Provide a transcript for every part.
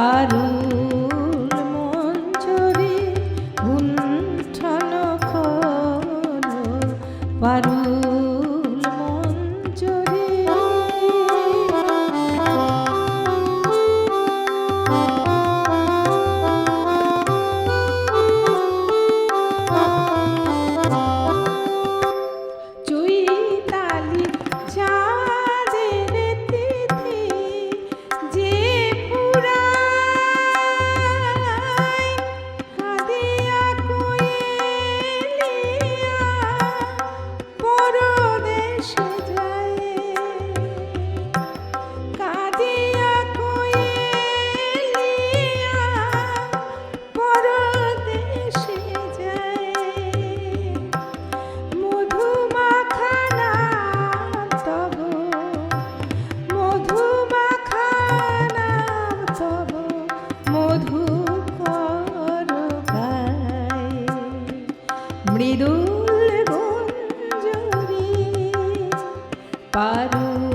পারুল মঞ্জরি গুণ্ঠন কর। পারুল মধু মৃদুল গুঞ্জরি পারু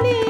বলে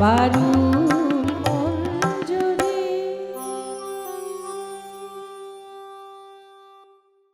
Paru.